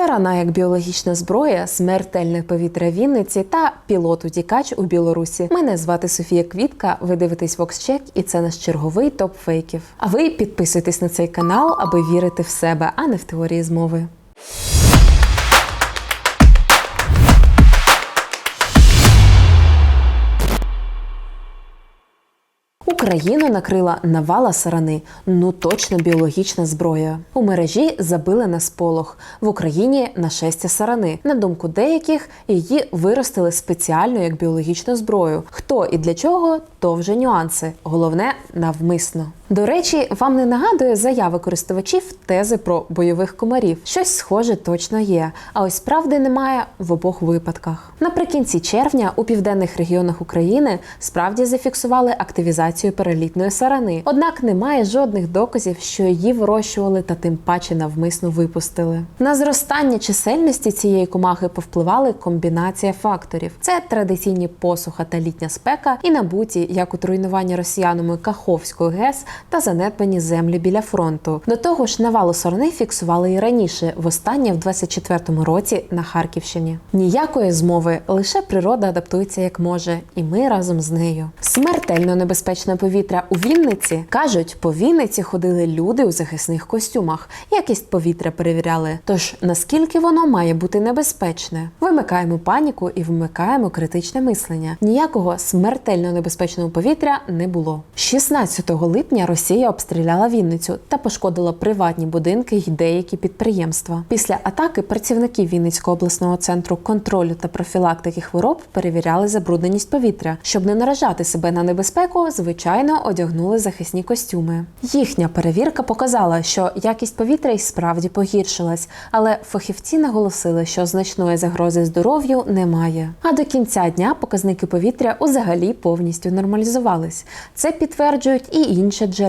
Сарана як біологічна зброя, смертельне повітря Вінниці та пілот утікач у Білорусі. Мене звати Софія Квітка. Ви дивитесь VoxCheck і це наш черговий топ фейків. А ви підписуйтесь на цей канал, аби вірити в себе, а не в теорії змови. Україну накрила навала сарани, ну точно біологічна зброя. У мережі забили на сполох. В Україні нашестя сарани. На думку деяких, її виростили спеціально як біологічну зброю. Хто і для чого, то вже нюанси. Головне навмисно. До речі, вам не нагадує заяви користувачів тези про бойових комарів. Щось схоже точно є. А ось правди немає в обох випадках. Наприкінці червня у південних регіонах України справді зафіксували активізацію перелітної сарани. Однак немає жодних доказів, що її вирощували та тим паче навмисно випустили. На зростання чисельності цієї комахи повпливали комбінація факторів: це традиційні посуха та літня спека, і набуті як руйнування росіянами Каховської ГЕС та занедбані землі біля фронту. До того ж, навалу сорни фіксували і раніше, востаннє в 24-му році на Харківщині. Ніякої змови, лише природа адаптується як може, і ми разом з нею. Смертельно небезпечне повітря у Вінниці кажуть, по Вінниці ходили люди у захисних костюмах, якість повітря перевіряли. Тож наскільки воно має бути небезпечне? Вимикаємо паніку і вмикаємо критичне мислення. Ніякого смертельно небезпечного повітря не було. 16 липня Росія обстріляла Вінницю та пошкодила приватні будинки й деякі підприємства. Після атаки працівники Вінницького обласного центру контролю та профілактики хвороб перевіряли забрудненість повітря. Щоб не наражати себе на небезпеку, звичайно, одягнули захисні костюми. Їхня перевірка показала, що якість повітря й справді погіршилась, але фахівці наголосили, що значної загрози здоров'ю немає. А до кінця дня показники повітря узагалі повністю нормалізувались. Це підтверджують і інші джерела,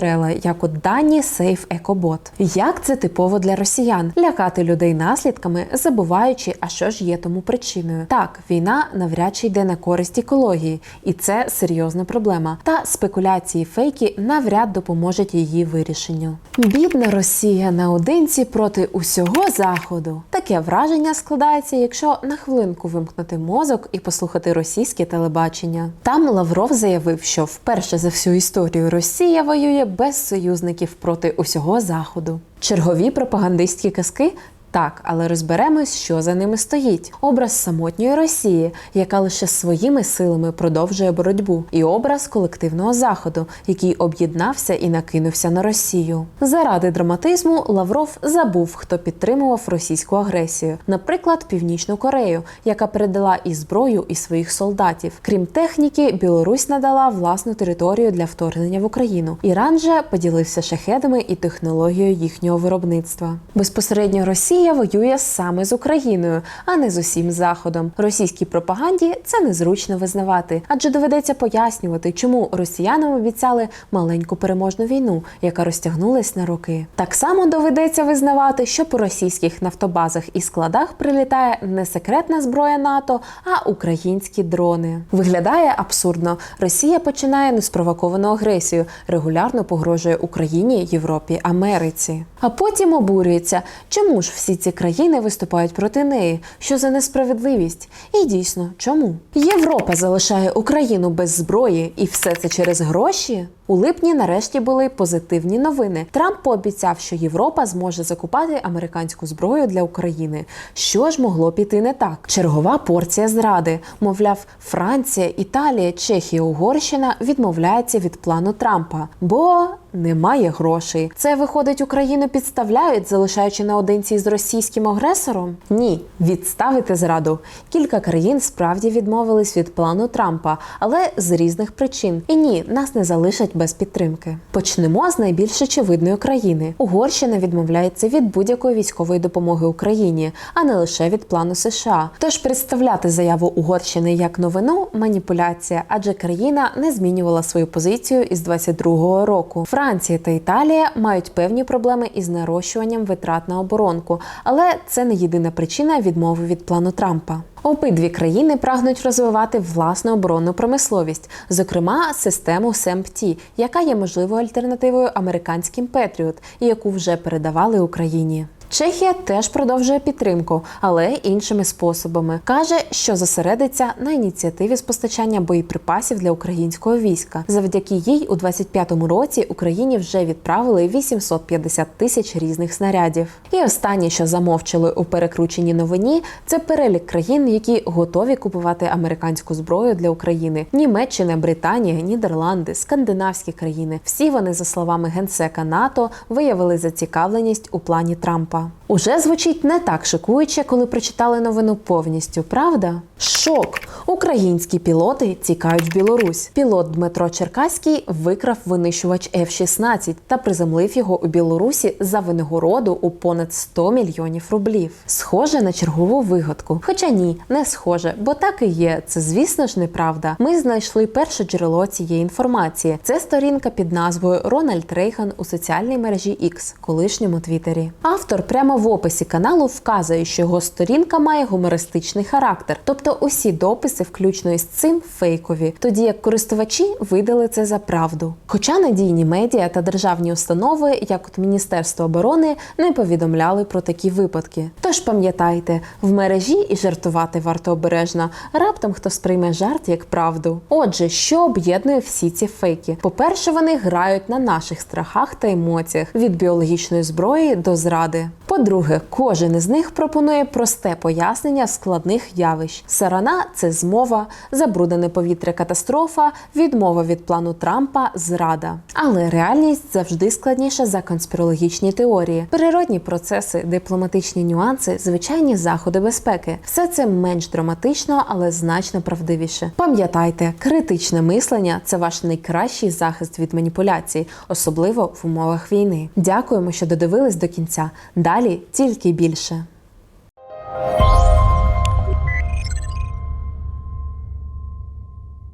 як от дані Safe EcoBot. Як це типово для росіян лякати людей наслідками, забуваючи, а що ж є тому причиною. Так, війна навряд чи йде на користь екології, і це серйозна проблема. Та спекуляції фейки навряд допоможуть її вирішенню. Бідна Росія наодинці проти усього заходу. Таке враження складається, якщо на хвилинку вимкнути мозок і послухати російське телебачення. Там Лавров заявив, що вперше за всю історію Росія воює без союзників проти усього заходу. Чергові пропагандистські казки. Так, але розберемось, що за ними стоїть: образ самотньої Росії, яка лише своїми силами продовжує боротьбу, і образ колективного заходу, який об'єднався і накинувся на Росію. Заради драматизму Лавров забув, хто підтримував російську агресію, наприклад, Північну Корею, яка передала і зброю, і своїх солдатів. Крім техніки, Білорусь надала власну територію для вторгнення в Україну. Іран же поділився шахедами і технологією їхнього виробництва. Безпосередньо Росія. Росія воює саме з Україною, а не з усім заходом. Російській пропаганді це незручно визнавати, адже доведеться пояснювати, чому росіянам обіцяли маленьку переможну війну, яка розтягнулась на роки. Так само доведеться визнавати, що по російських нафтобазах і складах прилітає не секретна зброя НАТО, а українські дрони. Виглядає абсурдно. Росія починає неспровоковану агресію, регулярно погрожує Україні, Європі, Америці. А потім обурюється, чому ж всі ці країни виступають проти неї, що за несправедливість. І дійсно, чому Європа залишає Україну без зброї, і все це через гроші? У липні нарешті були позитивні новини. Трамп пообіцяв, що Європа зможе закупати американську зброю для України. Що ж могло піти не так? Чергова порція зради. Мовляв, Франція, Італія, Чехія, Угорщина відмовляються від плану Трампа, бо немає грошей. Це виходить, Україну підставляють, залишаючи наодинці з російським агресором? Ні, відставити зраду. Кілька країн справді відмовились від плану Трампа, але з різних причин. І ні, нас не залишать підтримки. Почнемо з найбільш очевидної країни. Угорщина відмовляється від будь-якої військової допомоги Україні, а не лише від плану США. Тож представляти заяву Угорщини як новину маніпуляція, адже країна не змінювала свою позицію із 22-го року. Франція та Італія мають певні проблеми із нарощуванням витрат на оборонку, але це не єдина причина відмови від плану Трампа. Обидві країни прагнуть розвивати власну оборонну промисловість, зокрема систему СЕМПТІ, яка є можливою альтернативою американським Петріот і яку вже передавали Україні. Чехія теж продовжує підтримку, але іншими способами. каже, що зосередиться на ініціативі з постачання боєприпасів для українського війська. Завдяки їй у 25-му році Україні вже відправили 850 тисяч різних снарядів. І останнє, що замовчали у перекрученій новині, це перелік країн, які готові купувати американську зброю для України: Німеччина, Британія, Нідерланди, скандинавські країни. Всі вони, за словами генсека НАТО, виявили зацікавленість у плані Трампа. Уже звучить не так шокуюче, коли прочитали новину повністю, правда? Шок! Українські пілоти тікають в Білорусь. Пілот Дмитро Черкаський викрав винищувач F-16 та приземлив його у Білорусі за винагороду у понад 100 мільйонів рублів. Схоже на чергову вигадку. Хоча ні, не схоже, бо так і є. Це, звісно ж, неправда. Ми знайшли перше джерело цієї інформації. Це сторінка під назвою Рональд Рейган у соціальній мережі X, колишньому Твіттері. Автор прямо в описі каналу вказує, що його сторінка має гумористичний характер, тобто усі дописи, включно із цим, фейкові, тоді як користувачі видали це за правду. Хоча надійні медіа та державні установи, як от Міністерство оборони, не повідомляли про такі випадки. Тож пам'ятайте, в мережі і жартувати варто обережно. Раптом хто сприйме жарт як правду. Отже, що об'єднує всі ці фейки? По-перше, вони грають на наших страхах та емоціях від біологічної зброї до зради. По-друге, кожен із них пропонує просте пояснення складних явищ. Сарана це змова, забруднене повітря, катастрофа, відмова від плану Трампа, зрада. Але реальність завжди складніша за конспірологічні теорії, природні процеси, дипломатичні нюанси, звичайні заходи безпеки. Все це менш драматично, але значно правдивіше. Пам'ятайте, критичне мислення це ваш найкращий захист від маніпуляцій, особливо в умовах війни. Дякуємо, що додивились до кінця. Далі тільки більше.